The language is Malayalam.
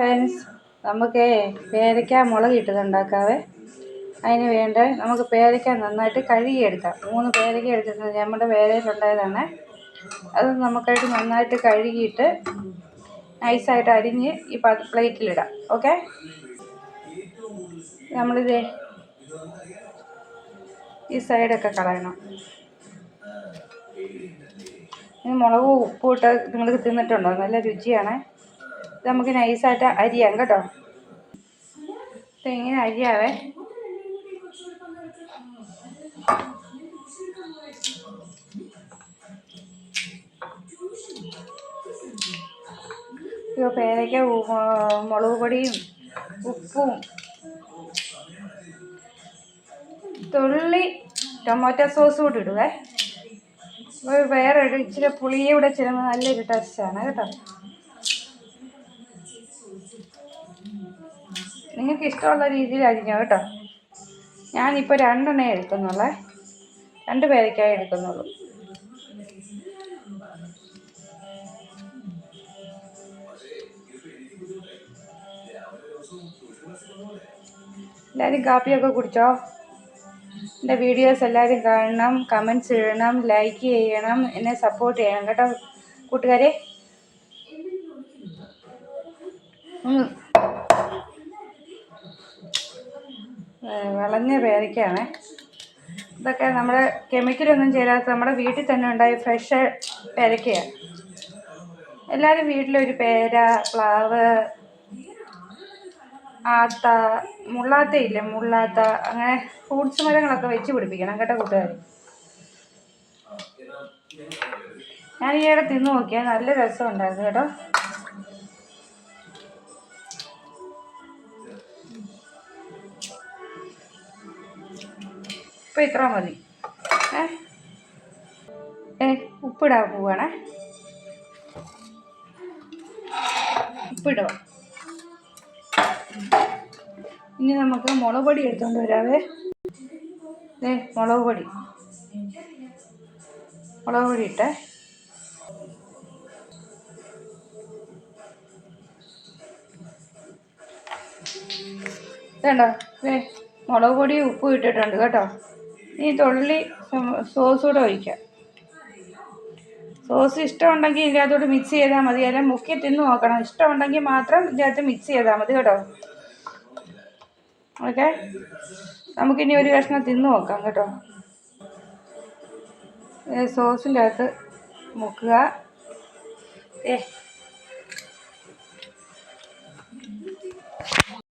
ഫ്രണ്ട്സ് നമുക്ക് പേരയ്ക്ക മുളക് ഇട്ടത് ഉണ്ടാക്കാവേ. അതിന് വേണ്ട നമുക്ക് പേരയ്ക്ക നന്നായിട്ട് കഴുകിയെടുക്കാം. മൂന്ന് പേരയ്ക്ക എടുത്തിട്ടുണ്ട്. നമ്മുടെ പേരയിലുണ്ടായതാണ് അത് നമുക്കായിട്ട് നന്നായിട്ട് കഴുകിയിട്ട് നൈസായിട്ട് അരിഞ്ഞ് ഈ പ്ലേറ്റിലിടാം. ഓക്കെ? നമ്മളിത് ഈ സൈഡൊക്കെ കളയണം. ഈ മുളകും ഉപ്പും ഇട്ട് നിങ്ങൾ തിന്നിട്ടുണ്ടോ? നല്ല രുചിയാണ്. ഇത് നമുക്ക് നൈസായിട്ട് അരിയാം കേട്ടോ. ഇങ്ങനെ അരിയാവേ. അയ്യോ പേരയ്ക്ക മുളക് പൊടിയും ഉപ്പും. തുള്ളി ടൊമാറ്റോ സോസ് കൂടി ഇടുവേ. വേറെ ഇച്ചിരി പുളിയൂടെ ചേരുമ്പോൾ നല്ലൊരു ടേസ്റ്റാണ് കേട്ടോ. നിങ്ങൾക്ക് ഇഷ്ടമുള്ള രീതിയിൽ കേട്ടോ. ഞാനിപ്പോൾ രണ്ടെണ്ണേ എടുക്കുന്നുള്ളേ. രണ്ട് പേരയ്ക്കായി എടുക്കുന്നുള്ളൂ. എല്ലാവരും കാപ്പിയൊക്കെ കുടിച്ചോ? എന്റെ വീഡിയോസ് എല്ലാവരും കാണണം കമൻസ് ഇടണം ലൈക്ക് ചെയ്യണം എന്നെ സപ്പോർട്ട് ചെയ്യണം കേട്ടോ കൂട്ടുകാരെ ഉം. ഏ, വിളഞ്ഞ പേരയ്ക്കാണ് ഇതൊക്കെ നമ്മുടെ കെമിക്കലൊന്നും ചേരാത്ത നമ്മുടെ വീട്ടിൽ തന്നെ ഉണ്ടായ ഫ്രഷ് പേരയ്ക്കയാണ് എല്ലാവരും വീട്ടിലൊരു പേര പ്ലാവ് ആത്ത ഇല്ല? മുള്ളാത്ത അങ്ങനെ ഫ്രൂട്ട്സ് മരങ്ങളൊക്കെ വെച്ച് പിടിപ്പിക്കണം കേട്ടോ കൂട്ടുകാർ ഞാൻ ഈയിടെ തിന്നു നോക്കിയാൽ നല്ല രസമുണ്ടായിരുന്നു കേട്ടോ. ഇപ്പം ഇത്ര മതി. ഏ? ഏ ഉപ്പിടാൻ പോവാണേ. ഉപ്പിടുക ഇനി നമുക്ക് മുളക് പൊടി എടുത്തുകൊണ്ട് വരാവേ. ഏ മുളക് പൊടി. മുളക് പൊടി ഇട്ടേ. വേണ്ട ഏ മുളക് പൊടി ഉപ്പ് ഇട്ടിട്ടുണ്ട് കേട്ടോ. ഇനി തുള്ളി സോസ് കൂടെ ഒഴിക്കാം. സോസ് ഇഷ്ടമുണ്ടെങ്കിൽ ഇതിനകത്തോട് മിക്സ് ചെയ്താൽ മതി. അല്ലെങ്കിൽ മുക്കി തിന്ന് നോക്കണം. ഇഷ്ടമുണ്ടെങ്കിൽ മാത്രം ഇതിനകത്ത് മിക്സ് ചെയ്താൽ മതി കേട്ടോ. ഓക്കെ? നമുക്കിനി ഒരു കഷ്ണം തിന്ന് നോക്കാം കേട്ടോ. സോസിന്റെ അകത്ത് മുക്കുക. ഏ